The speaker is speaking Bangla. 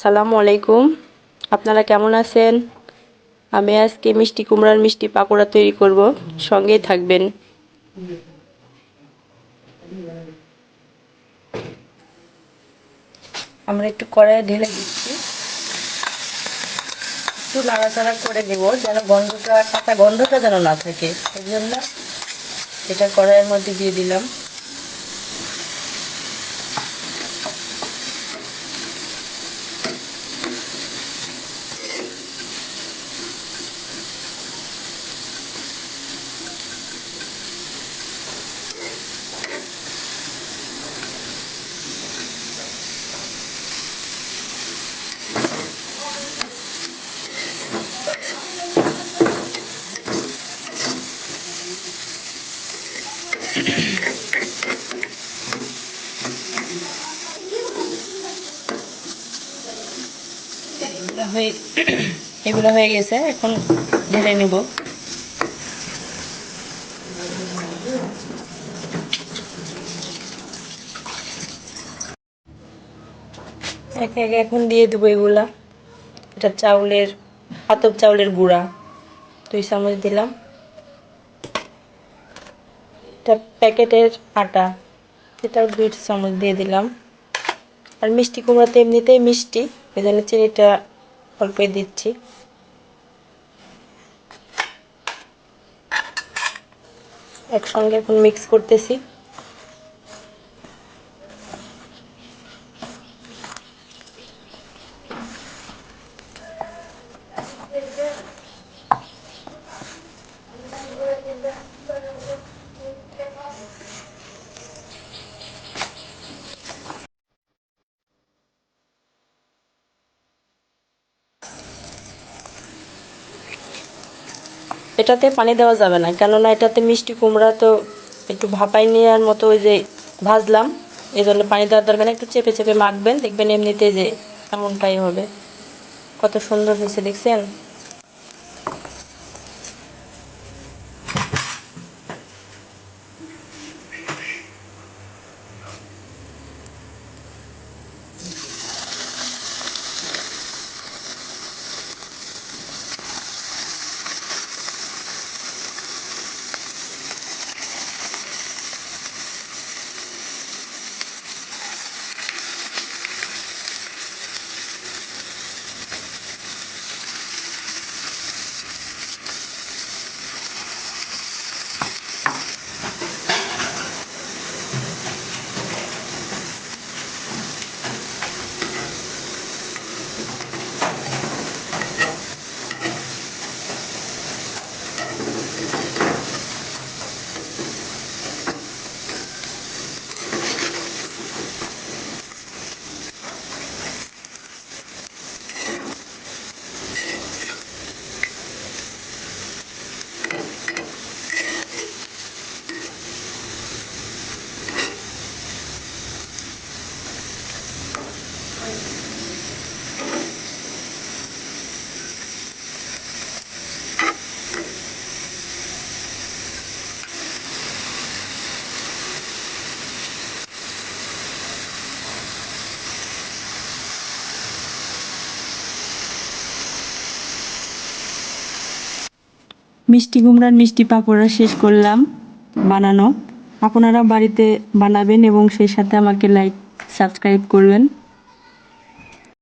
আসসালামু আলাইকুম। আপনারা কেমন আছেন? আমি আজকে মিষ্টি কুমড়ার মিষ্টি পাকোড়া তৈরি করব। সঙ্গেই থাকবেন। আমরা একটু কড়াইয়ে ঢেলে দিচ্ছি। একটু নাড়াচাড়া করে দেবো যেন গন্ধটা কাঁচা গন্ধটা যেন না থাকে। এই জন্য এটা কড়াইয়ের মধ্যে দিয়ে দিলাম। এগুলো হয়ে গেছে, এখন ঢেলে নেব। একে একে এখন দিয়ে দেবো এগুলা। এটা চাউলের আতপ চাউলের গুঁড়া। দুই চামচ দিলাম। এটা প্যাকেটের আটা এটাও দুই চামচ দিয়ে দিলাম। আর মিষ্টি কুমড়াতে এমনিতেই মিষ্টি, এই জন্য চিনিটা অল্পই দিচ্ছি। একসঙ্গে এখন মিক্স করতেছি। এটাতে পানি দেওয়া যাবে না, কেননা এটাতে মিষ্টি কুমড়া তো একটু ভাপাই নেওয়ার মতো ওই যে ভাজলাম এই জন্য পানি দেওয়ার দরকার একটু চেপে চেপে মাখবেন, দেখবেন এমনিতে যে এমনটাই হবে। কত সুন্দর হয়েছে, দেখছেন? মিষ্টি কুমড়ার মিষ্টি পাকোড়া শেষ করলাম বানানো। আপনারা বাড়িতে বানাবেন এবং সেই সাথে আমাকে লাইক সাবস্ক্রাইব করবেন।